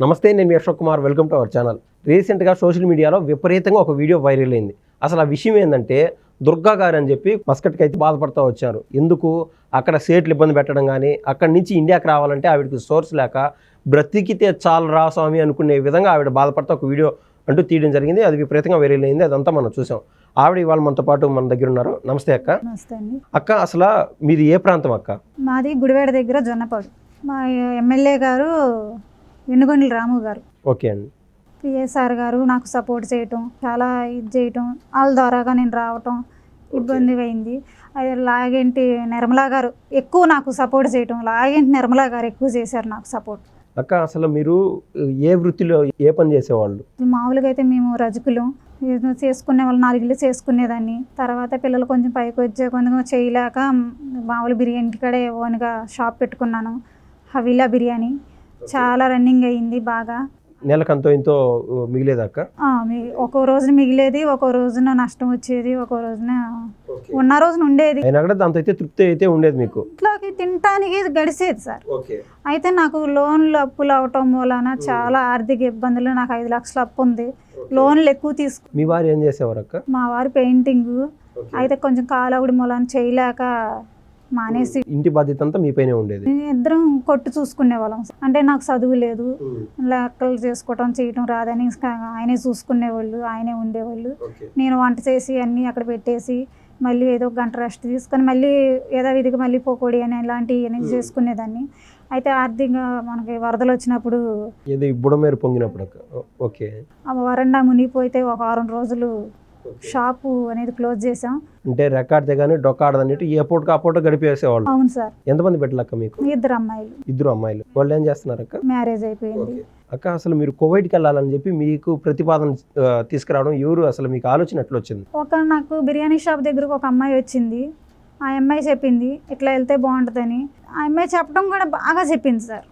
నమస్తే నేను మీ Ashok Kumar. Welcome to our channel. రీసెంట్గా సోషల్ మీడియాలో విపరీతంగా ఒక వీడియో వైరల్ అయింది. అసలు ఆ విషయం ఏంటంటే దుర్గా గారు అని చెప్పి మస్కట్కి అయితే బాధపడుతూ వచ్చారు. ఎందుకు? అక్కడ సేట్లు ఇబ్బంది పెట్టడం కానీ అక్కడి నుంచి ఇండియాకి రావాలంటే ఆవిడకి సోర్స్ లేక బ్రతికితే చాలు రా స్వామి అనుకునే విధంగా ఆవిడ బాధపడుతూ ఒక వీడియో అంటూ తీయడం జరిగింది. అది విపరీతంగా వైరల్ అయింది. అదంతా మనం చూసాం. ఆవిడ ఇవాళ మనతో పాటు మన దగ్గర ఉన్నారు. నమస్తే అక్క. నమస్తే అండి. అక్క అసలు మీది ఏ ప్రాంతం అక్క? మాది గుడివాడ దగ్గర జొన్నపాడు. మా ఎమ్మెల్యే గారు వెన్నుగొండల రాము గారు. ఓకే అండి. పిఎస్ఆర్ గారు నాకు సపోర్ట్ చేయటం చాలా ఇది చేయటం వాళ్ళ ద్వారాగా నేను రావటం ఇబ్బంది అయింది అది లాగేంటి నిర్మలా గారు ఎక్కువ నాకు సపోర్ట్ చేయటం లాగేంటి నిర్మలా గారు ఎక్కువ చేశారు నాకు సపోర్ట్. అక్క అసలు మీరు ఏ వృత్తిలో ఏ పని చేసేవాళ్ళు? మామూలుగా అయితే మేము రజకులు. ఏదో చేసుకునే వాళ్ళు నాలుగు ఇల్లు చేసుకునేదాన్ని. తర్వాత పిల్లలు కొంచెం పైకి వచ్చే కొంచెం చేయలేక మామూలు బిర్యానీ ఇంటికాడే ఓన్గా షాప్ పెట్టుకున్నాను. హవీలా బిర్యానీ. చాలా రన్నింగ్ అయ్యింది బాగా. నెలకంతో ఇంతో మిగిలేదా అక్క ఆ, మీ- ఒక్కో రోజున మిగిలేది ఒక్కో రోజున నష్టం వచ్చేది ఒక్కో రోజున ఉన్న రోజున ఉండేది. అయినా కూడా దాంతో అయితే తృప్తి అయితే ఉండేది మీకు? ఇంట్లోకి తినటానికి గడిచేది సార్. అయితే నాకు లోన్లు అప్పులు అవటం మూలన చాలా ఆర్థిక ఇబ్బందులు నాకు ఐదు లక్షల అప్పు ఉంది. లోన్లు ఎక్కువ తీసుకు మీ వారు ఏం చేసేవారు అక్క మా వారు పెయింటింగ్. అయితే కొంచెం కాలవుడి మూలన చేయలేక మానేసి ఇంటి బాధ్యత అంతా మీ పైనే ఉండేది. ఇద్దరం కొట్టు చూసుకునే వాళ్ళం. అంటే నాకు చదువు లేదు. లెక్కలు చేసుకోవటం చేయటం రాదని ఆయనే చూసుకునేవాళ్ళు ఆయనే ఉండేవాళ్ళు. నేను వంట చేసి అన్నీ అక్కడ పెట్టేసి మళ్ళీ ఏదో ఒక గంట రెస్ట్ తీసుకొని మళ్ళీ యథావిధిగా మళ్ళీ పోకోడి అని ఇలాంటివి అనేది చేసుకునేదాన్ని. అయితే ఆర్థికంగా మనకి వరదలు వచ్చినప్పుడు ఏదో బుడమేరు పొంగినప్పుడు ఓకే. వరండా మునిగిపోతే ఒక వారం రోజులు షాపు అనేది క్లోజ్ చేసాం. అంటే రెక్కాడితే కానీ డొక్కాడదన్నట్టు ఏ పూటకు ఆ పూట గడిపేసేవాళ్ళు. అవును సార్. ఎంతమంది బిడ్డలు అక్క మీకు? ఇద్దరు అమ్మాయిలు. ఇద్దరు అమ్మాయిలు. వాళ్ళు ఏం చేస్తున్నారు అక్క? మ్యారేజ్ అయిపోయింది. అక్క అసలు మీరు కువైట్కి వెళ్ళాలని చెప్పి మీకు ప్రతిపాదన తీసుకురావడం ఎవరు అసలు మీకు ఆలోచన ఎట్లా వచ్చింది? ఒక నాకు బిర్యానీ షాప్ దగ్గరకు ఒక అమ్మాయి వచ్చింది. ఆ అమ్మాయి చెప్పింది ఇట్లా వెళ్తే బాగుంటుందని. ఆ అమ్మాయి చెప్పడం కూడా బాగా చెప్పింది సార్.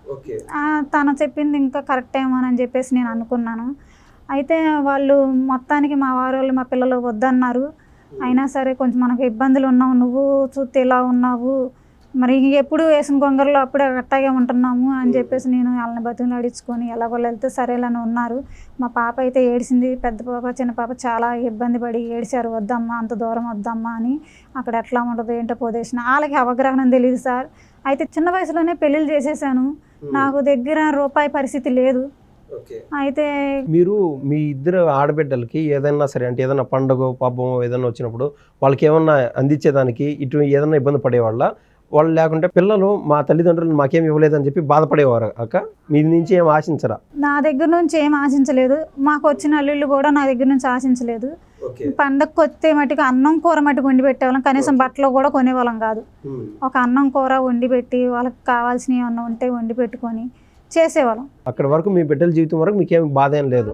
తను చెప్పింది ఇంకా కరెక్ట్ ఏమోనని చెప్పేసి నేను అనుకున్నాను. అయితే వాళ్ళు మొత్తానికి మా వారు వాళ్ళు మా పిల్లలు వద్దన్నారు. అయినా సరే కొంచెం మనకు ఇబ్బందులు ఉన్నావు నువ్వు చూస్తే ఇలా ఉన్నావు. మరి ఎప్పుడు వేసిన గొంగరలో అప్పుడే అట్టాగే ఉంటున్నాము అని చెప్పేసి నేను వాళ్ళని బతుకులు అడించుకొని ఎలాగో వెళ్తే సరేలని ఉన్నారు. మా పాప అయితే ఏడిసింది పెద్ద పాప చిన్న పాప చాలా ఇబ్బంది పడి ఏడిచారు వద్దమ్మా అంత దూరం వద్దమ్మా అని. అక్కడ ఎట్లా ఉండదు ఏంటో పోదేసిన వాళ్ళకి అవగాహన తెలియదు సార్. అయితే చిన్న వయసులోనే పెళ్ళిళ్ళు చేసేసాను. నాకు దగ్గర రూపాయి పరిస్థితి లేదు. అయితే మీరు మీ ఇద్దరు ఆడబిడ్డలకి ఏదైనా సరే అంటే ఏదైనా పండుగ పబ్బం ఏదైనా వచ్చినప్పుడు వాళ్ళకి ఏమన్నా అందించేదానికి ఇటు ఏదైనా ఇబ్బంది పడేవాళ్ళ? వాళ్ళు లేకుంటే పిల్లలు మా తల్లిదండ్రులు మాకేం ఇవ్వలేదని చెప్పి బాధపడేవారు అక్క? మీ నుంచి ఏం ఆశించరా? నా దగ్గర నుంచి ఏం ఆశించలేదు. మాకు వచ్చిన అల్లుళ్ళు కూడా నా దగ్గర నుంచి ఆశించలేదు. పండగకి వస్తే మటుకు అన్నం కూర మటుకు వండి పెట్టేవాళ్ళం. కనీసం బట్టలు కూడా కొనేవాళ్ళం కాదు. ఒక అన్నం కూర వండి పెట్టి వాళ్ళకి కావాల్సినవి ఏమన్నా ఉంటే వండి పెట్టుకొని చేసేవాళ్ళం. అక్కడ వరకు మీ బిడ్డల జీవితం వరకు మీకేం బాధ ఏం లేదు.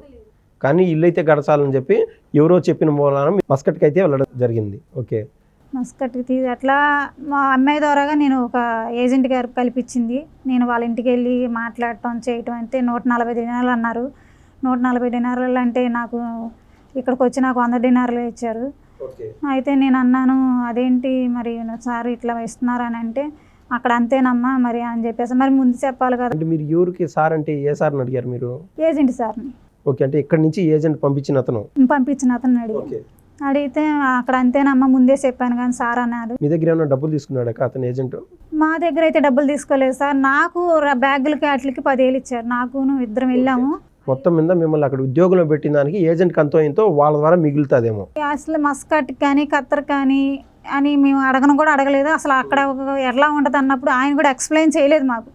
కానీ ఇల్లు అయితే గడచాలని చెప్పి ఎవరో చెప్పిన మూలాన మస్కట్కి అయితే వెళ్ళడం జరిగింది. ఓకే. మస్కట్కి తీ అట్లా మా అమ్మాయి ద్వారాగా నేను ఒక ఏజెంట్ గారు కల్పించింది. నేను వాళ్ళ ఇంటికి వెళ్ళి మాట్లాడటం చేయటం అంటే నూట నలభై దినాలు అన్నారు. నూట నలభై దినాలు అంటే నాకు ఇక్కడికి వచ్చి నాకు వంద దినారులు ఇచ్చారు. అయితే నేను అన్నాను అదేంటి మరి సార్ ఇట్లా ఇస్తున్నారు అని అంటే అక్కడ అంతేనమ్మా మరి అని చెప్పేసి. మరి ముందు చెప్పాలి కదా. అంటే మీరు ఎవరికి సార్ అంటే ఏ సార్ని అడిగారు మీరు? ఏజెంట్ సార్ని. ఓకే అంటే ఇక్కడి నుంచి ఏజెంట్ పంపించిన అతను? పంపించిన అతను అడిగి అడిగితే అక్కడ అంతేనమ్మా ముందే చెప్పాను కానీ సార్ అన్నారు. మీ దగ్గర ఏమైనా డబ్బులు తీసుకున్నాడు అతను ఏజెంట్? మా దగ్గర అయితే డబ్బులు తీసుకోలేదు సార్. నాకు బ్యాగులకి వాటికి పదివేలు ఇచ్చారు. నాకును ఇద్దరం వెళ్ళాము. మొత్తం మీద మిమ్మల్ని అక్కడ ఉద్యోగంలో పెట్టిన దానికి ఏజెంట్ ఇంతో వాళ్ళ ద్వారా మిగులుతుందేమో. అసలు మస్కట్ కానీ కత్తర్ కానీ అని మేము అడగను కూడా అడగలేదు. అసలు అక్కడ ఎలా ఉంటుంది అన్నప్పుడు ఆయన కూడా ఎక్స్ప్లెయిన్ చేయలేదు మాకు.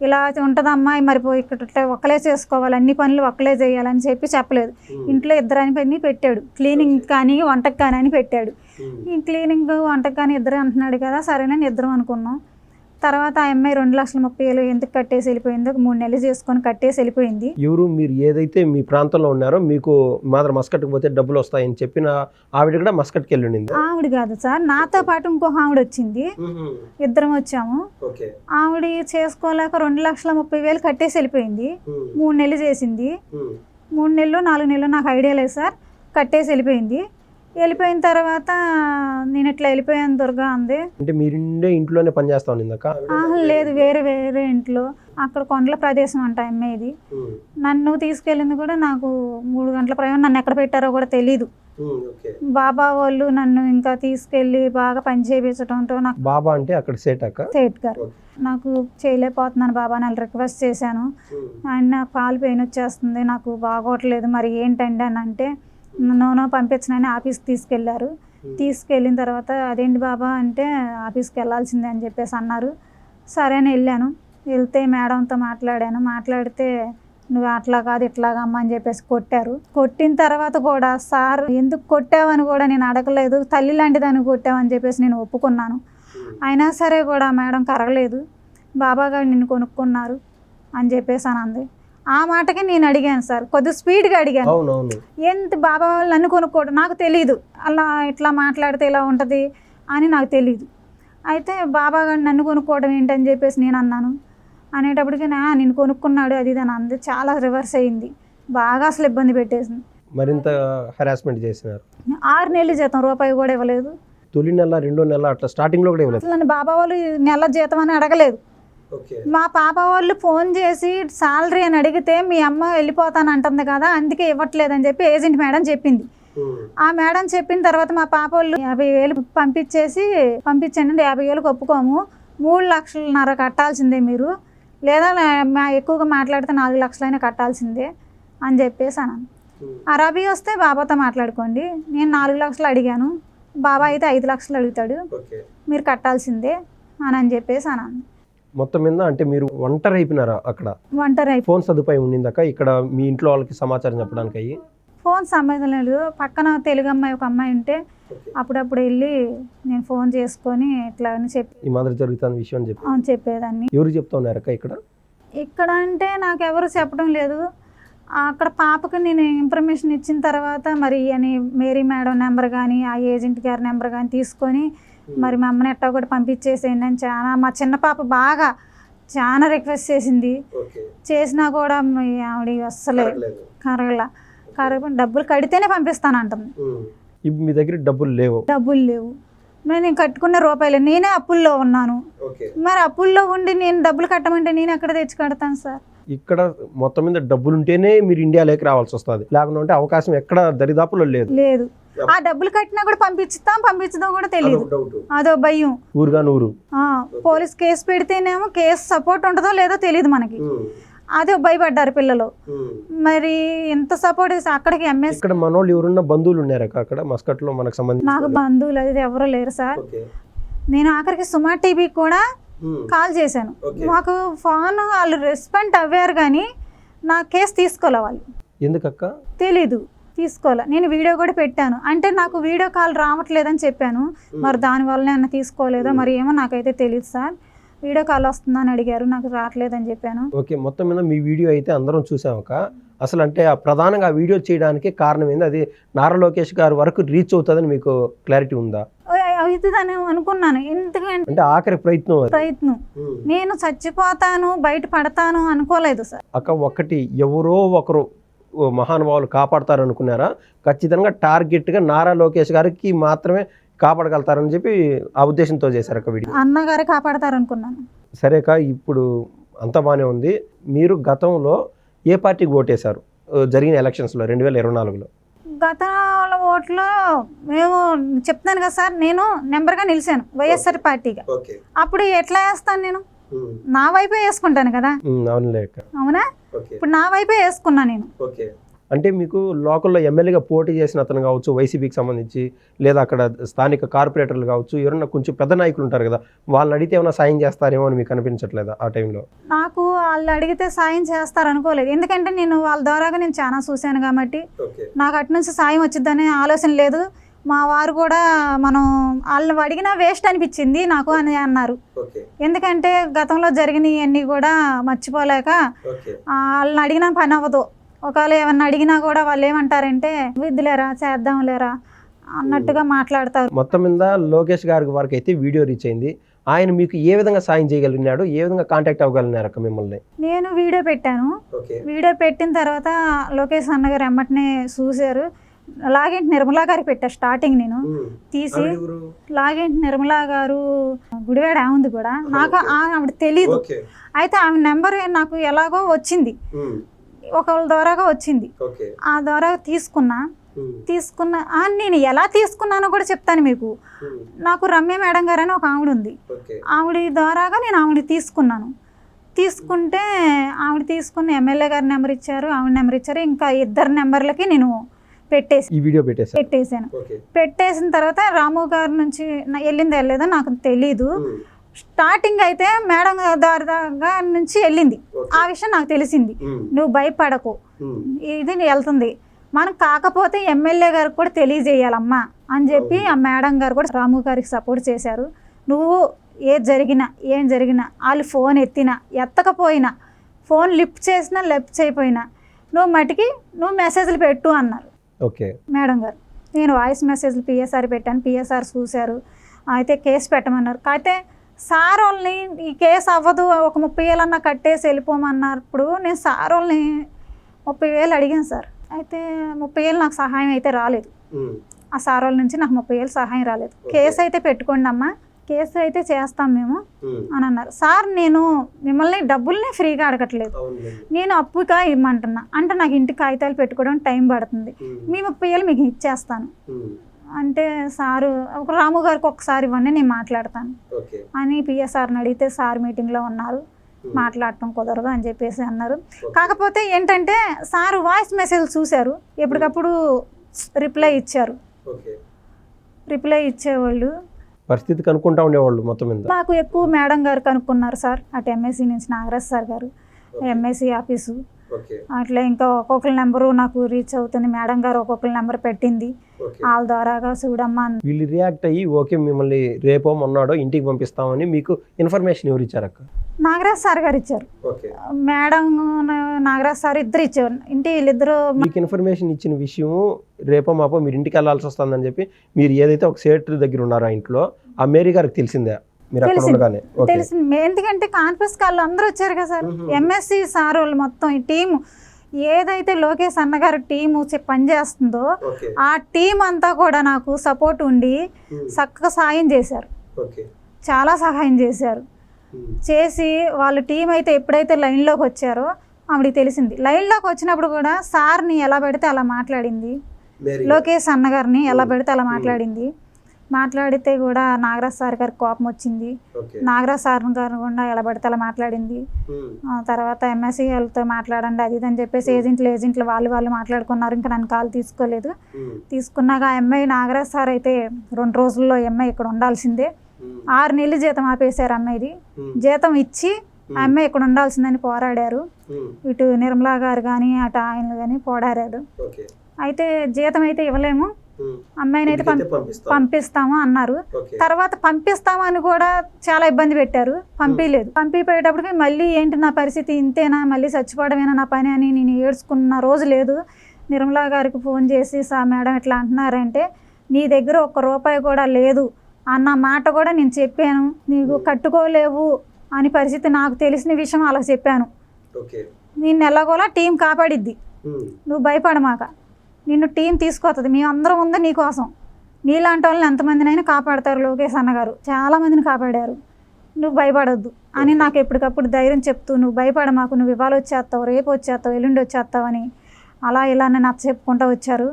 ఇలా ఉంటుందమ్మా మరి ఇక్కడ ఒక్కలే చేసుకోవాలి అన్ని పనులు ఒక్కలే చేయాలని చెప్పి చెప్పలేదు. ఇంట్లో ఇద్దరని పని పెట్టాడు. క్లీనింగ్ కానీ వంటకు కానీ అని పెట్టాడు. ఈ క్లీనింగ్ వంటకు కానీ ఇద్దరు అంటున్నాడు కదా సరేనని ఇద్దరం అనుకున్నాం. తర్వాత ఆ అమ్మాయి రెండు లక్షల ముప్పై వేలు ఎందుకు కట్టేసి వెళ్ళిపోయింది మూడు నెలలు చేసుకొని కట్టేసి వెళ్ళిపోయింది. ఎవరు మీరు ఏదైతే మీ ప్రాంతంలో ఉన్నారో మీకు మాత్రం మస్కట్కి పోతే డబ్బులు వస్తాయని చెప్పిన ఆవిడ కూడా మస్కట్కి వెళ్ళి ఉండింది. ఆవిడ కాదు సార్ నాతో పాటు ఇంకొక ఆవిడ వచ్చింది. ఇద్దరం వచ్చాము. ఓకే. ఆవిడ చేసుకోలేక రెండు లక్షల ముప్పై వేలు కట్టేసి వెళ్ళిపోయింది. మూడు నెలలు చేసింది. మూడు నెలలు నాలుగు నెలలు నాకు ఐడియా లేదు సార్ కట్టేసి వెళ్ళిపోయింది. వెళ్ళిపోయిన తర్వాత నేను ఇట్లా వెళ్ళిపోయాను దుర్గా అంది. అంటే మీరుండే ఇంట్లోనే పని చేస్తా ఉన్నిందాక ఆహా, లేదు వేరే వేరే ఇంట్లో. అక్కడ కొండల ప్రదేశం అంట అమ్మేది నన్ను తీసుకెళ్ళింది కూడా నాకు మూడు గంటల ప్రయాణం. నన్ను ఎక్కడ పెట్టారో కూడా తెలీదు. బాబా వాళ్ళు నన్ను ఇంకా తీసుకెళ్ళి బాగా పని చేయించడంతో నాకు బాబా అంటే అక్కడ సేట్ అక్క సేట్ గారు. నాకు చేయలేకపోతున్నాను బాబా అని రిక్వెస్ట్ చేశాను. ఆయన నాకు కాలు పెయిన్ వచ్చేస్తుంది నాకు బాగోట్లేదు. మరి ఏంటండి అని అంటే నూనె పంపించనని ఆఫీస్కి తీసుకెళ్ళారు. తీసుకెళ్ళిన తర్వాత అదేంటి బాబా అంటే ఆఫీస్కి వెళ్ళాల్సిందే అని చెప్పేసి అన్నారు. సరే అని వెళ్ళాను. వెళ్తే మేడంతో మాట్లాడాను. మాట్లాడితే నువ్వు అట్లా కాదు ఇట్లాగమ్మా అని చెప్పేసి కొట్టారు. కొట్టిన తర్వాత కూడా సార్ ఎందుకు కొట్టావని కూడా నేను అడగలేదు. తల్లి లాంటిదాన్ని కొట్టావని చెప్పేసి నేను ఒప్పుకున్నాను. అయినా సరే కూడా మేడం కరగలేదు. బాబా గారు నిన్ను కొనుక్కున్నారు అని చెప్పేసి అని అంది. ఆ మాటకి నేను అడిగాను సార్. కొద్దిగా స్పీడ్గా అడిగాను. ఎంత బాబా వాళ్ళు నన్ను కొనుక్కోవడం నాకు తెలియదు అలా ఇట్లా మాట్లాడితే ఇలా ఉంటుంది? అని నాకు తెలియదు అయితే బాబా గారు నన్ను కొనుక్కోవడం ఏంటని చెప్పేసి నేను అన్నాను. అనేటప్పటికి నా నిన్ను కొనుక్కున్నాడు అది ఇది అని అంది. చాలా రివర్స్ అయింది. బాగా అసలు ఇబ్బంది పెట్టేసింది. మరింత హెరాస్మెంట్ చేసినారు. ఆరు నెలలు జీతం రూపాయి కూడా ఇవ్వలేదు. తొలి నెల రెండో నెల అట్లా స్టార్టింగ్లో కూడా ఇవ్వలేదు. అసలు నన్ను బాబా వాళ్ళు నెల జీతం అని అడగలేదు. మా పాప వాళ్ళు ఫోన్ చేసి సాలరీ అని అడిగితే మీ అమ్మ వెళ్ళిపోతాను అంటుంది కదా అందుకే ఇవ్వట్లేదని చెప్పి ఏజెంట్ మేడం చెప్పింది. ఆ మేడం చెప్పిన తర్వాత మా పాప వాళ్ళు యాభై వేలు పంపించేసి పంపించండి యాభై వేలకు ఒప్పుకోము. మూడు లక్షలన్నర కట్టాల్సిందే మీరు. లేదా ఎక్కువగా మాట్లాడితే నాలుగు లక్షలైనా కట్టాల్సిందే అని చెప్పేసి అన్నాను. అరబీ వస్తే బాబాతో మాట్లాడుకోండి. నేను నాలుగు లక్షలు అడిగాను. బాబా అయితే ఐదు లక్షలు అడుగుతాడు. మీరు కట్టాల్సిందే అని అని చెప్పేసి అన్నాను. మొత్తం మీద అంటే మీరు ఒంటరి అయిపోయినారా అక్కడ? ఒంటరి ఫోన్ సదుపాయం ఉండిందాక ఇక్కడ మీ ఇంట్లో వాళ్ళకి సమాచారం చెప్పడానికి అయ్యి? ఫోన్ సంబంధం లేదు. పక్కన తెలుగు అమ్మాయి ఒక అమ్మాయి ఉంటే అప్పుడప్పుడు వెళ్ళి నేను ఫోన్ చేసుకొని ఇట్లా అని చెప్పి ఈ మాదిరి జరుగుతున్న విషయం చెప్పి. అవును చెప్పేదాన్ని. ఎవరు చెప్తా ఉన్నారు అక్క ఇక్కడ? ఇక్కడ అంటే నాకు ఎవరు చెప్పడం లేదు. అక్కడ పాపకు నేను ఇన్ఫర్మేషన్ ఇచ్చిన తర్వాత మరి అని మేరీ మేడం నెంబర్ కానీ ఆ ఏజెంట్ గారి నెంబర్ కానీ తీసుకొని మరి మా అమ్మని ఎట్టా కూడా పంపించేసేయండి అని చాలా మా చిన్న పాప బాగా చాలా రిక్వెస్ట్ చేసింది. ఓకే చేసినా కూడా ఆవిడ అస్సలే కరగల. కరగ డబ్బులు కడితేనే పంపిస్తాను అంటుంది ఇప్పుడు మీ దగ్గర డబ్బులు లేవు. డబ్బులు లేవు. మరి నేను కట్టుకున్న రూపాయలు నేనే అప్పుల్లో ఉన్నాను. ఓకే మరి అప్పుల్లో ఉండి నేను డబ్బులు కట్టమంటే నేను ఎక్కడ తెచ్చి కడతాను సార్? ఇక్కడ మొత్తం మీద డబ్బులు ఉంటేనే మీరు ఇండియాలోకి రావాల్సి వస్తుంది. లేకుండా ఉంటే అవకాశం ఎక్కడ దరిదాపులో లేదు. లేదు. ఆ డబ్బులు కట్టినా కూడా పంపిస్తాం పంపించడం కూడా తెలియదు అదో భయం. ఊరుగా నూరు. ఆ, పోలీస్ కేసు పెడితేనేమో కేసు సపోర్ట్ ఉంటుందో లేదో తెలియదు మనకి. అదే భయపడ్డారు పిల్లలు. మరి ఎంత సపోర్ట్ చేసి అక్కడికి ఎంఎస్ ఇక్కడ మనోళ్ళు ఎవరున్న బంధువులు ఉన్నారా అక్క? అక్కడ మస్కట్లో మనకు నాకు సంబంధించి బంధువులు అది ఎవరు లేరు సార్. నేను ఆఖరికి సుమా టీవీ కూడా కాల్ చేశాను. Okay. మాకు ఫోన్ వాళ్ళు రెస్పాండ్ అవ్వారు కానీ నా కేసు తీసుకోలే వాళ్ళు. ఎందుకక్క? తెలీదు. తీసుకోలే. నేను వీడియో కూడా పెట్టాను. అంటే నాకు వీడియో కాల్ రావట్లేదని చెప్పాను. మరి దానివల్ల అన్న తీసుకోలేదో మరి ఏమో నాకైతే తెలియదు సార్. వీడియో కాల్ వస్తుందని అడిగారు. నాకు రావట్లేదని చెప్పాను. ఓకే మొత్తం మీద మీ వీడియో అయితే అందరం చూసామక్క అసలు అంటే ఆ ప్రధానంగా ఆ వీడియో చేయడానికి కారణం ఏంది? అది నారా లోకేష్ గారి వరకు రీచ్ అవుతుందని మీకు క్లారిటీ ఉందా? అవుతుందని అనుకున్నాను. ఎందుకంటే అంటే ఆఖరి ప్రయత్నం అది. ప్రయత్నం. నేను చచ్చిపోతాను బయట పడతాను అనుకోలేదు సార్. అక్క ఒకటి ఎవరో ఒకరు ఓ మహానుభావులు కాపాడతారు అనుకున్నారా ఖచ్చితంగా టార్గెట్గా నారా లోకేష్ గారికి మాత్రమే కాపాడగలుగుతారని చెప్పి ఆ ఉద్దేశంతో చేశారు అక్క వీడియో. అన్నగారే కాపాడతారు అనుకున్నాను సరే అక్క ఇప్పుడు అంతా బాగానే ఉంది. మీరు గతంలో ఏ పార్టీకి ఓటేశారు? జరిగిన ఎలక్షన్స్లో రెండు వేల ఇరవై నాలుగులో? గత ఓట్లో మేము చెప్తాను కదా సార్ నేను నెంబర్గా నిలిచాను వైఎస్ఆర్ పార్టీగా. అప్పుడు ఎట్లా వేస్తాను నేను? నా వైపే వేసుకుంటాను కదా. అవునా? ఇప్పుడు నా వైపే వేసుకున్నా నేను. అంటే మీకు లోకల్లో ఎమ్మెల్యేగా పోటీ చేసిన అతను కావచ్చు వైసీపీకి సంబంధించి లేదా అక్కడ స్థానిక కార్పొరేటర్లు కావచ్చు ఎవరన్నా కొంచెం పెద్ద నాయకులు ఉంటారు కదా వాళ్ళని అడిగితే ఏమైనా సాయం చేస్తారేమో అని మీకు అనిపించట్లేదా ఆ టైంలో? నాకు వాళ్ళు అడిగితే సాయం చేస్తారు అనుకోలేదు. ఎందుకంటే నేను వాళ్ళ ద్వారాగా నేను చాలా చూశాను కాబట్టి నాకు అటు నుంచి సాయం వచ్చిద్దనే ఆలోచన లేదు. మా వారు కూడా మనం వాళ్ళని అడిగినా వేస్ట్ అనిపించింది నాకు అని అన్నారు. ఎందుకంటే గతంలో జరిగినవన్నీ కూడా మర్చిపోలేక వాళ్ళని అడిగినా పని అవ్వదు. ఒకవేళ ఏమన్నా అడిగినా కూడా వాళ్ళు ఏమంటారంటే విద్దులేరా చేద్దాంలేరా అన్నట్టుగా మాట్లాడతారు. మొత్తం మీద లోకేష్ గారి వరకు అయితే వీడియో రీచ్ అయింది. ఆయన మీకు ఏ విధంగా సాయం చేయగలిగినాడు? ఏ విధంగా కాంటాక్ట్ అవ్వగలిగినారు అక్క మిమ్మల్ని? నేను వీడియో పెట్టాను. వీడియో పెట్టిన తర్వాత లోకేష్ అన్నగారు ఎమ్మటనే చూశారు. లాగేంటి నిర్మలా గారికి పెట్టా స్టార్టింగ్ నేను. తీసి లాగేంటి నిర్మలా గారు గుడివాడ ఉంది కూడా. నాకు ఆవిడ తెలీదు. అయితే ఆమె నెంబర్ నాకు ఎలాగో వచ్చింది. ఒకళ్ళ ద్వారాగా వచ్చింది. ఆ ద్వారా తీసుకున్నా. తీసుకున్న నేను ఎలా తీసుకున్నానో కూడా చెప్తాను మీకు. నాకు రమ్య మేడం గారు అని ఒక ఆవిడ ఉంది. ఆవిడ ద్వారాగా నేను ఆవిడ తీసుకున్నాను. తీసుకుంటే ఆవిడ తీసుకున్న ఎమ్మెల్యే గారి నెంబర్ ఇచ్చారు. ఆవిడ నెంబర్ ఇచ్చారు. ఇంకా ఇద్దరు నెంబర్లకి నేను పెట్టేసి ఈ వీడియో పెట్టేశారు. పెట్టేసాను తర్వాత రాము గారి నుంచి వెళ్ళింది వెళ్ళలేదో నాకు తెలీదు. స్టార్టింగ్ అయితే మేడం దగ్గర నుంచి వెళ్ళింది. ఆ విషయం నాకు తెలిసింది. నువ్వు భయపడకు. ఇది వెళ్తుంది. మనం కాకపోతే ఎమ్మెల్యే గారికి కూడా తెలియజేయాలమ్మా అని చెప్పి ఆ మేడం గారు కూడా రాము గారికి సపోర్ట్ చేశారు. నువ్వు ఏ జరిగినా ఏం జరిగినా వాళ్ళు ఫోన్ ఎత్తినా ఎత్తకపోయినా ఫోన్ లిఫ్ట్ చేసినా లిఫ్ట్ చేయకపోయినా నువ్వు మటుకి నువ్వు మెసేజ్లు పెట్టు అన్నారు. ఓకే. మేడం గారు నేను వాయిస్ మెసేజ్లు పిఎస్ఆర్ పెట్టాను. పిఎస్ఆర్ చూశారు. అయితే కేసు పెట్టమన్నారు. అయితే సార్ వాళ్ళని ఈ కేసు అవ్వదు ఒక ముప్పై వేలన్నా కట్టేసి వెళ్ళిపోమన్నప్పుడు నేను సార్ వాళ్ళని ముప్పై వేలు అడిగాను సార్. అయితే ముప్పై వేలు నాకు సహాయం అయితే రాలేదు. ఆ సార్ వాళ్ళ నుంచి నాకు ముప్పై వేలు సహాయం రాలేదు. కేసు అయితే పెట్టుకోండి అమ్మా కేసు అయితే చేస్తాం మేము అని అన్నారు. సార్ నేను మిమ్మల్ని డబ్బుల్ని ఫ్రీగా అడగట్లేదు. నేను అప్పుగా ఇమ్మంటున్నా అంటే నాకు ఇంటి కాగితాలు పెట్టుకోవడం టైం పడుతుంది. మీ ముప్పై వేలు మీకు ఇచ్చేస్తాను. అంటే సారు ఒక రాము గారికి ఒకసారి ఇవ్వండి నేను మాట్లాడతాను. అని పిఎస్ఆర్ని అడిగితే సార్ మీటింగ్లో ఉన్నారు మాట్లాడటం కుదరదు అని చెప్పేసి అన్నారు. కాకపోతే ఏంటంటే సారు వాయిస్ మెసేజ్ చూశారు. ఎప్పటికప్పుడు రిప్లై ఇచ్చారు. రిప్లై ఇచ్చేవాళ్ళు. పరిస్థితి కనుక్కుంటా ఉండేవాళ్ళు మొత్తం మీద? మాకు ఎక్కువ మేడం గారు కనుక్కున్నారు సార్ అటు ఎంఎస్సి నుంచి నాగరాజ్ సార్ గారు. MSC office. అట్లా ఇంకా ఒక్కొక్కరి నెంబరు నాకు రీచ్ అవుతుంది. మేడం గారు ఒక్కొక్కరి నెంబర్ పెట్టింది. ఓకే. వాళ్ళ ద్వారాగా చూడమ్మా. వీళ్ళు రియాక్ట్ అయ్యి ఓకే మిమ్మల్ని రేపో మొన్నాడో ఇంటికి పంపిస్తామని మీకు ఇన్ఫర్మేషన్ ఎవరు ఇచ్చారక్క నాగరాజ్ సార్ గారు ఇచ్చారు. ఓకే. మేడం నాగరాజ్ సార్ ఇద్దరు ఇచ్చారు ఇంటి వీళ్ళిద్దరు మీకు ఇన్ఫర్మేషన్ ఇచ్చిన విషయం రేపో మాపో మీరు ఇంటికి వెళ్ళాల్సి వస్తుందని చెప్పి మీరు ఏదైతే ఒక సేట్ దగ్గర ఉన్నారో ఆ ఇంట్లో ఆ మేరీ గారికి తెలిసిందే. మీరు అక్కడ తెలిసింది. ఉండగానే. ఓకే. తెలిసింది. ఎందుకంటే కాన్ఫరెన్స్ కాల్ అందరూ వచ్చారు కదా సార్. ఎంఎస్సి సార్ వాళ్ళు మొత్తం ఈ టీము. ఏదైతే లోకేష్ అన్నగారు టీము పనిచేస్తుందో ఆ టీం అంతా కూడా నాకు సపోర్ట్ ఉండి చక్కగా సాయం చేశారు. చాలా సహాయం చేశారు. చేసి వాళ్ళ టీం అయితే ఎప్పుడైతే లైన్లోకి వచ్చారో ఆవిడకి తెలిసింది. లైన్లోకి వచ్చినప్పుడు కూడా సార్ని ఎలా పెడితే అలా మాట్లాడింది. లోకేష్ అన్నగారిని ఎలా పెడితే అలా మాట్లాడింది. మాట్లాడితే కూడా నాగరాజ్ సార్ గారికి కోపం వచ్చింది. నాగరాజ్ సార్ గారు కూడా ఎలా పడితే అలా మాట్లాడింది తర్వాత ఎంఎస్సీ వాళ్ళతో మాట్లాడండి అది ఇది అని చెప్పేసి ఏజెంట్లు ఏజెంట్లు వాళ్ళు వాళ్ళు మాట్లాడుకున్నారు. ఇంకా నన్ను కాల్ తీసుకోలేదు. తీసుకున్నాక ఆ అమ్మాయి నాగరాజ్ సార్ అయితే రెండు రోజుల్లో అమ్మాయి ఇక్కడ ఉండాల్సిందే. ఆరు నెలలు జీతం ఆపేశారు అమ్మాయిది జీతం ఇచ్చి ఆ అమ్మాయి ఇక్కడ ఉండాల్సిందని పోరాడారు. ఇటు నిర్మలా గారు కానీ అటు ఆయన కానీ పోరాడారు. అయితే జీతం అయితే ఇవ్వలేము. అమ్మాయిని అయితే పంపి పంపిస్తాము అన్నారు. తర్వాత పంపిస్తామని కూడా చాలా ఇబ్బంది పెట్టారు. పంపించలేదు పంపిపోయేటప్పటికి మళ్ళీ ఏంటి నా పరిస్థితి ఇంతేనా? మళ్ళీ చచ్చిపోవడమేనా నా పని అని నేను ఏడ్చుకున్న రోజు లేదు. నిర్మలా గారికి ఫోన్ చేసి సా మేడం ఇట్లా అంటున్నారంటే నీ దగ్గర ఒక్క రూపాయి కూడా లేదు. అన్న మాట కూడా నేను చెప్పాను. నీకు కట్టుకోలేవు అని పరిస్థితి నాకు తెలిసిన విషయం అలా చెప్పాను. నిన్ను ఎలాగోలా టీం కాపాడిద్ది. నువ్వు భయపడమాక. నిన్ను టీం తీసుకొస్తుంది మేము అందరం ఉంది నీకోసం నీలాంటి వాళ్ళని ఎంతమందినైనా కాపాడతారు లోకేష్ అన్నగారు. చాలా మందిని కాపాడారు. నువ్వు భయపడొద్దు అని నాకు ఎప్పటికప్పుడు ధైర్యం చెప్తూ నువ్వు భయపడ మాకు నువ్వు ఇవాళ వచ్చేస్తావు రేపు వచ్చేస్తావు ఎల్లుండి వచ్చేస్తావు అని అలా ఇలా నన్ను నచ్చ చెప్పుకుంటూ వచ్చారు.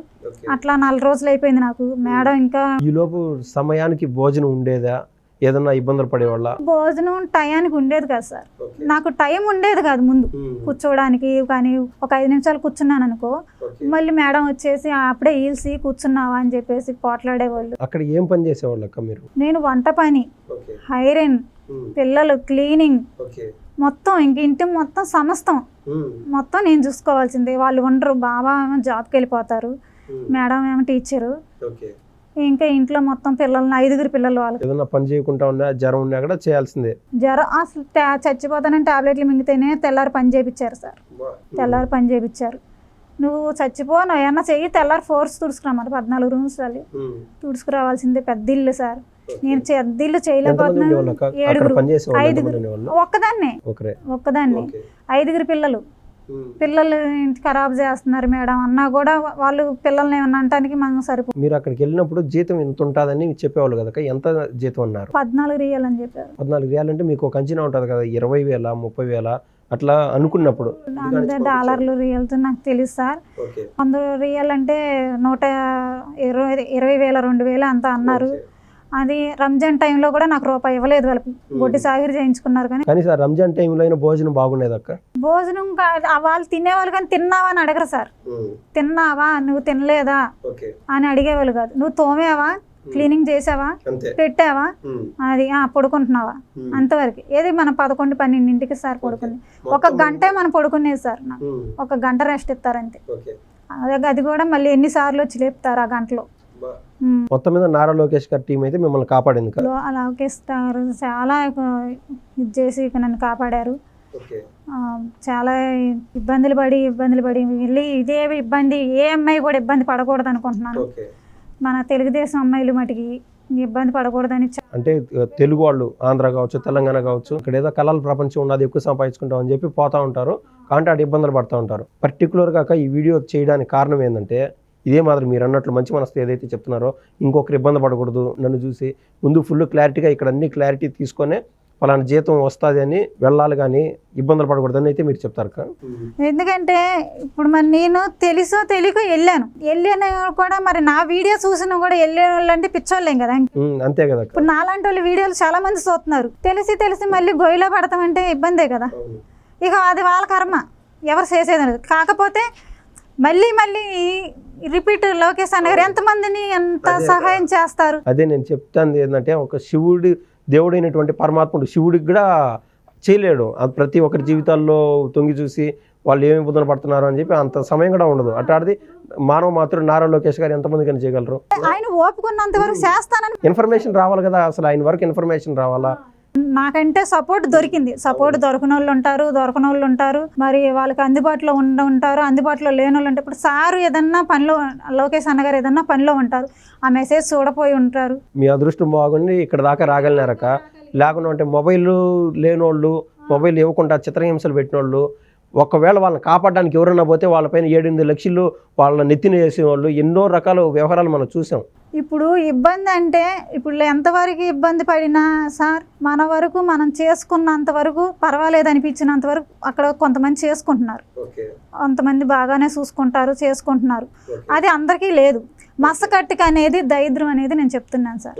అట్లా నాలుగు రోజులు అయిపోయింది నాకు. మేడం ఇంకా ఈలోపు సమయానికి భోజనం ఉండేదా? ఏదన్నా ఇబ్బందులు పడేవాళ్ళ? భోజనం టయానికి ఉండేది కదా సార్. నాకు టైం ఉండేది కాదు ముందు. కూర్చోవడానికి కానీ ఒక ఐదు నిమిషాలు కూర్చున్నాను అనుకో. మళ్ళీ మేడం వచ్చేసి అప్పుడే ఈల్సి కూర్చున్నావా? అని చెప్పేసి పోట్లాడేవాళ్ళు. అక్కడ ఏం పని చేసేవాళ్ళు అక్క మీరు? నేను వంట పని. హైరన్ పిల్లలు క్లీనింగ్. మొత్తం ఇంక ఇంటి మొత్తం సమస్తం. మొత్తం నేను చూసుకోవాల్సిందే. వాళ్ళు ఉండరు. బాబా ఏమో జాబ్కి వెళ్ళిపోతారు. మేడం ఏమో టీచరు. ఇంకా ఇంట్లో మొత్తం పిల్లల్ని ఐదుగురు పిల్లలు వాళ్ళకి. ఏదన్నా పని చేయకుండా ఉన్నా జ్వరం ఉన్నా కూడా చేయాల్సిందే. జ్వరం అసలు చచ్చిపోతానని టాబ్లెట్లు మింగితేనే తెల్లారి పని చేయించారు సార్. తెల్లారి పని చేయించారు నువ్వు చచ్చిపో నువ్వు ఏమన్నా చెయ్యి తెల్లారి ఫోర్స్ తుడుచుకురామని పద్నాలుగు రూమ్స్ వెళ్ళి తుడుచుకురావాల్సిందే పెద్ద ఇల్లు సార్. నేను పెద్ద ఇల్లు చేయలేకపోతున్నాను. ఏడుగురు. ఐదుగురు. ఒక్కదాన్నే. ఒక్కదాన్ని. ఐదుగురు పిల్లలు. పిల్లలు ఇంటి ఖరాబ్ చేస్తున్నారు మేడం అన్నా కూడా వాళ్ళు పిల్లల్ని ఏమన్నా అనటానికి మనం సరిపో మీరు అక్కడికి వెళ్ళినప్పుడు జీతం ఎంత ఉంటుందని చెప్పేవాళ్ళు కదా ఎంత జీతం అన్నారు? పద్నాలుగు రియల్ అని చెప్పారు. పద్నాలుగు రియాలు అంటే మీకు ఒక అంచనా ఉంటుంది కదా ఇరవై వేల ముప్పై వేల అట్లా అనుకున్నప్పుడు. డాలర్లు రియల్స్ నాకు తెలుసు సార్. వంద రియల్ అంటే నూట ఇరవై ఇరవై వేల రెండు వేలు అంత అన్నారు. అది రంజాన్ టైంలో కూడా నాకు రూపాయి ఇవ్వలేదు వాళ్ళకి గొడ్డి సాగిరి చేయించుకున్నారు కానీ. కానీ సార్ రంజాన్ టైంలో అయినా భోజనం బాగుండేది అక్క? భోజనం వాళ్ళు తినేవాళ్ళు కానీ తిన్నావా అని అడగరు సార్. తిన్నావా? నువ్వు తినలేదా? అని అడిగేవాళ్ళు కాదు. నువ్వు తోమేవా? క్లీనింగ్ చేసావా? పెట్టావా? అది ఆ పడుకుంటున్నావా? అంతవరకు. ఏది మనం పదకొండు పన్నెండింటికి సార్ పడుకుంది. ఒక గంటే మనం పడుకునేది సార్ నాకు. ఒక గంట రెస్ట్ ఇస్తారు అంతే అదే కూడా మళ్ళీ ఎన్నిసార్లు వచ్చి లేపుతారు ఆ గంటలో. మొత్తం మీద నారా లోకేష్ గారి టీం అయితే మిమ్మల్ని కాపాడింది కదా? లో అలా ఒకేస్తారు చాలా ఇది చేసి నన్ను కాపాడారు. చాలా ఇబ్బందులు పడి ఇబ్బందులు పడి వెళ్ళి ఇదే ఇబ్బంది ఏ అమ్మాయి కూడా ఇబ్బంది పడకూడదు అనుకుంటున్నాను. మన తెలుగుదేశం అమ్మాయిలు మటుకి ఇబ్బంది పడకూడదని అంటే తెలుగు వాళ్ళు ఆంధ్ర కావచ్చు తెలంగాణ కావచ్చు ఇక్కడ ఏదో కళల ప్రపంచం ఉన్నది ఎక్కువ సంపాదించుకుంటాం అని చెప్పి పోతా ఉంటారు. కాబట్టి అటు ఇబ్బందులు పడుతూ ఉంటారు. పర్టికులర్ కాక ఈ వీడియో చేయడానికి కారణం ఏంటంటే ఇదే మాదిరి మీరు అన్నట్లు మంచి మనసు ఏదైతే చెప్తున్నారో ఇంకొకరు ఇబ్బంది పడకూడదు నన్ను చూసి ముందు ఫుల్ క్లారిటీగా ఇక్కడ అన్ని క్లారిటీ తీసుకొని పలానా జీతం వస్తుంది అని వెళ్ళాలి కానీ ఇబ్బందులు పడకూడదని అయితే మీరు చెప్తారు ఎందుకంటే ఇప్పుడు మరి నేను తెలుసో తెలియకో వెళ్ళాను. వెళ్ళిన కూడా మరి నా వీడియో చూసిన కూడా వెళ్ళే వాళ్ళు అంటే పిచ్చోళ్ళేం కదా అంతే కదా ఇప్పుడు నాలాంటి వాళ్ళు వీడియోలు చాలా మంది చూస్తున్నారు. తెలిసి తెలిసి మళ్ళీ గొయ్యిలో పడతామంటే ఇబ్బందే కదా. ఇక అది వాళ్ళ కర్మ. ఎవరు చేసేది కాకపోతే మళ్ళీ మళ్ళీ రిపీట్ లోకేష్ అన్న గారు ఎంతమందిని ఎంత సహాయం చేస్తారు? అదే నేను చెప్తాను ఏంటంటే ఒక శివుడి దేవుడైనటువంటి పరమాత్ముడు శివుడికి కూడా చేయలేడు. ప్రతి ఒక్కరి జీవితాల్లో తొంగి చూసి వాళ్ళు ఏమి ఇబ్బందులు పడుతున్నారు అని చెప్పి అంత సమయం కూడా ఉండదు. అట్లాంటిది మానవ మాత్రం నారా లోకేష్ గారు ఎంతమంది కానీ చేయగలరు? ఆయన ఓపుకున్నంత వరకు చేస్తానని ఇన్ఫర్మేషన్ రావాలి కదా అసలు ఆయన వరకు ఇన్ఫర్మేషన్ రావాలా? నాకంటే సపోర్ట్ దొరికింది. సపోర్ట్ దొరకని వాళ్ళు ఉంటారు దొరకని వాళ్ళు ఉంటారు. మరి వాళ్ళకి అందుబాటులో ఉండ ఉంటారు అందుబాటులో లేని వాళ్ళు ఉంటారు ఇప్పుడు సారు ఏదన్నా పనిలో లోకేష్ అన్నగారు ఏదన్నా పనిలో ఉంటారు. ఆ మెసేజ్ చూడపోయి ఉంటారు. మీ అదృష్టం బాగుండి ఇక్కడ దాకా రాగలినారక లేకుండా అంటే మొబైల్ లేనోళ్ళు మొబైల్ ఇవ్వకుండా చిత్రహింసలు పెట్టినోళ్ళు ఒకవేళ వాళ్ళని కాపాడడానికి ఎవరన్నా పోతే వాళ్ళపైన ఏడెనిమిది లక్షలు వాళ్ళ నెత్తిన వేసేవాళ్ళు ఎన్నో రకాల వ్యవహారాలు మనం చూసాం. ఇప్పుడు ఇబ్బంది అంటే ఇప్పుడు ఎంతవరకు ఇబ్బంది పడినా సార్ మన వరకు మనం చేసుకున్నంత వరకు పర్వాలేదు అనిపించినంత వరకు అక్కడ కొంతమంది చేసుకుంటున్నారు. కొంతమంది బాగానే చూసుకుంటారు చేసుకుంటున్నారు. అది అందరికీ లేదు. మసకట్టుక అనేది దరిద్రం అనేది నేను చెప్తున్నాను సార్.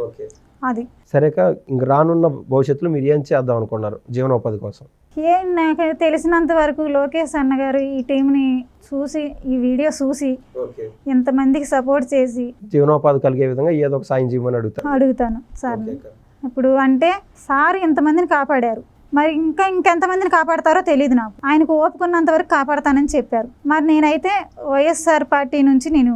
అది. సరేక ఇంక రానున్న భవిష్యత్తులో మీరు ఏం చేద్దాం అనుకున్నారు జీవనోపాధి కోసం? ఏం నాకు తెలిసినంత వరకు లోకేష్ అన్నగారు ఈ టీంని చూసి ఈ వీడియో చూసి ఓకే. ఇంతమందికి సపోర్ట్ చేసి జీవనోపాధి కలిగే విధంగా ఏదో ఒక సాయం చేయమని అడుగుతాను అడుగుతాను సార్. ఇప్పుడు అంటే సార్ ఇంతమందిని కాపాడారు? మరి ఇంకా ఇంకెంతమందిని కాపాడతారో తెలియదు నాకు. ఆయనకు ఓపుకున్నంత వరకు కాపాడతానని చెప్పారు. మరి నేనైతే వైఎస్ఆర్ పార్టీ నుంచి నేను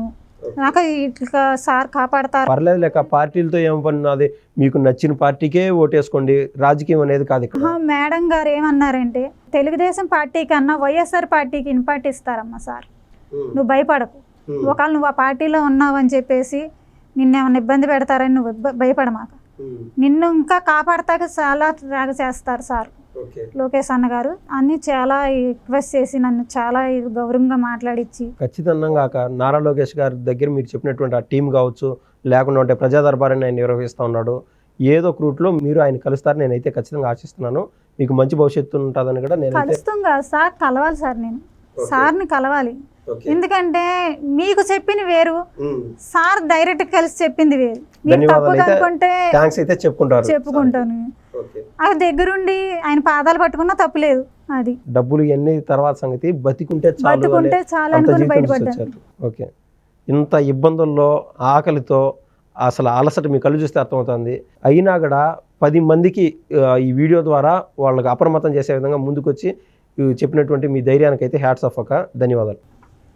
నాకు ఇట్లా సార్ కాపాడతారు. పర్లేదు లేక పార్టీలతో ఏం పని ఉన్నది మీకు నచ్చిన పార్టీకే ఓటేసుకోండి. రాజకీయం అనేది కాదు ఇక్కడ. మేడం గారు ఏమన్నారంటే తెలుగుదేశం పార్టీ కన్నా వైఎస్ఆర్ పార్టీకి ఇంపార్ట్ ఇస్తారమ్మా సార్ నువ్వు భయపడకు. ఒకవేళ నువ్వు ఆ పార్టీలో ఉన్నావు అని చెప్పేసి నిన్నేమన్నా ఇబ్బంది పెడతారని నువ్వు భయపడమాక. నిన్ను ఇంకా కాపాడతాక చాలా త్యాగ చేస్తారు సార్. లోకేష్ అన్న గారు అన్ని చాలా రిక్వెస్ట్ చేసి నన్ను చాలా గౌరవంగా మాట్లాడించి ఖచ్చితంగా నారా లోకేష్ గారి దగ్గర మీరు చెప్పినటువంటి ఆ టీం కావచ్చు లేకుండా ఉంటే ప్రజా దర్బారాన్ని ఆయన నిర్వహిస్తూ ఉన్నాడు. ఏదో ఒక రూట్లో మీరు ఆయన కలుస్తారని నేనైతే ఖచ్చితంగా ఆశిస్తున్నాను. మీకు మంచి భవిష్యత్తు ఉంటుందని కూడా నేనైతే కలుస్తాం కాదు సార్ కలవాలి సార్ నేను. సార్ని కలవాలి. ఎందుకంటే మీకు చెప్పిన వేరు సార్ డైరెక్ట్ కలిసి చెప్పింది వేరు. మీరు తప్పుగా అనుకుంటే చెప్పుకుంటారు. చెప్పుకుంటాను. ఆ దగ్గరుండి ఆయన పాదాలు పట్టుకున్నా తప్పులేదు అది. డబ్బులు ఇవన్నీ తర్వాత సంగతి. బతికుంటే బతుకుంటే చాలా అనుకుని వచ్చారు ఓకే. ఇంత ఇబ్బందుల్లో ఆకలితో అసలు అలసట మీ కళ్ళు చూస్తే అర్థమవుతుంది. అయినా కూడా పది మందికి ఈ వీడియో ద్వారా వాళ్ళకి అప్రమత్తం చేసే విధంగా ముందుకొచ్చి చెప్పినటువంటి మీ ధైర్యానికి అయితే హ్యాట్స్ ఆఫ్ ఒక ధన్యవాదాలు.